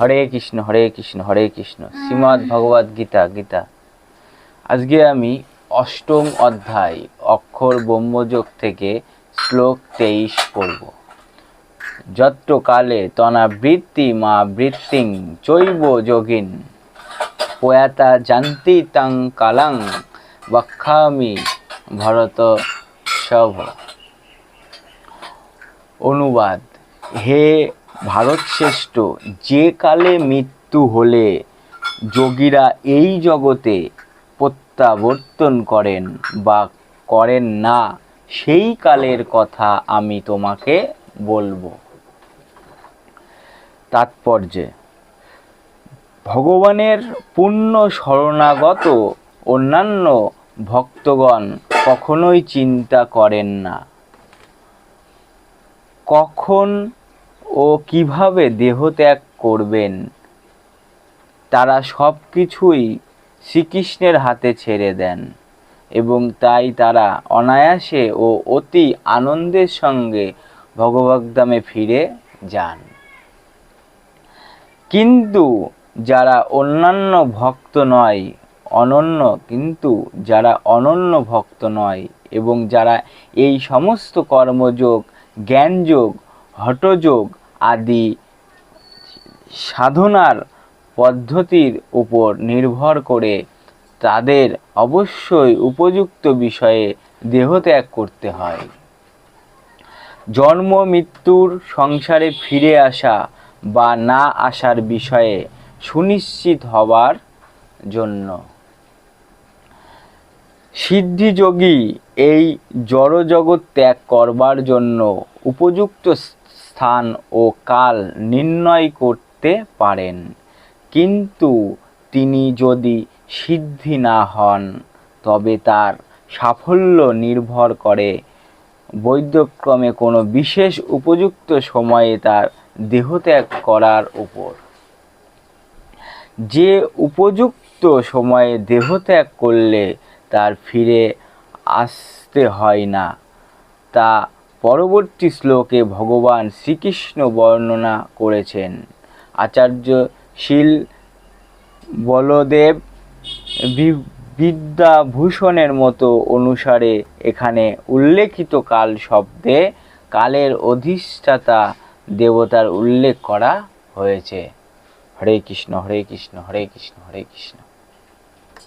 হরে কৃষ্ণ হরে কৃষ্ণ হরে কৃষ্ণ। শ্রীমদ্ ভগবদ গীতা গীতা। আজকে আমি অষ্টম অধ্যায়, অক্ষর ব্রহ্মযোগ থেকে শ্লোক তেইশ পড়ব। যত্র কালে তনা বৃত্তি মা বৃত্তিং চৈব যোগিন। পয়াতা জান্তি তাং কালাং বক্ষামি ভরত সভ অনুবাদ, হে ভারত শ্রেষ্ঠ। যে কালে মৃত্যু হলে যোগীরা এই জগতে প্রত্যাবর্তন করেন বা করেন না, সেই কালের কথা আমি তোমাকে বলব। তাৎপর্যে, ভগবানের পূর্ণ শরণাগত অন্যান্য ভক্তগণ কখনোই চিন্তা করেন না। কখন ও কীভাবে দেহত্যাগ করবেন? তারা সব কিছুই শ্রীকৃষ্ণের হাতে ছেড়ে দেন এবং তাই তারা অনায়াসে ও অতি আনন্দের সঙ্গে ভগবদ্ধামে ফিরে যান। কিন্তু যারা অন্যান্য ভক্ত নয়, অনন্য, কিন্তু যারা অনন্য ভক্ত নয় এবং যারা এই সমস্ত কর্মযোগ, জ্ঞানযোগ, হঠযোগ আদি সাধনার পদ্ধতির উপর নির্ভর করে তাদের অবশ্যই উপযুক্ত বিষয়ে দেহত্যাগ করতে হয়। জন্ম, মৃত্যুর সংসারে ফিরে আসা বা না আসার বিষয়ে সুনিশ্চিত হবার জন্য। সিদ্ধিযোগী এই জড়জগৎ ত্যাগ করবার জন্য উপযুক্ত স্থান ও কাল নির্ণয় করতে পারেন। কিন্তু তিনি যদি সিদ্ধি না হন, তবে তার সাফল্য নির্ভর করে। বৈদ্যক্রমে কোনো বিশেষ উপযুক্ত সময়ে তার দেহত্যাগ করার উপর। যে উপযুক্ত সময়ে দেহত্যাগ করলে তার ফিরে আসতে হয় না, তা পরবর্তী শ্লোকে ভগবান শ্রীকৃষ্ণ বর্ণনা করেছেন। আচার্য শীল বলদেব বিদ্যাভূষণের মতো অনুসারে এখানে উল্লেখিত কাল শব্দে কালের অধিষ্ঠাতা দেবতার উল্লেখ করা হয়েছে। হরে কৃষ্ণ হরে কৃষ্ণ হরে কৃষ্ণ হরে কৃষ্ণ।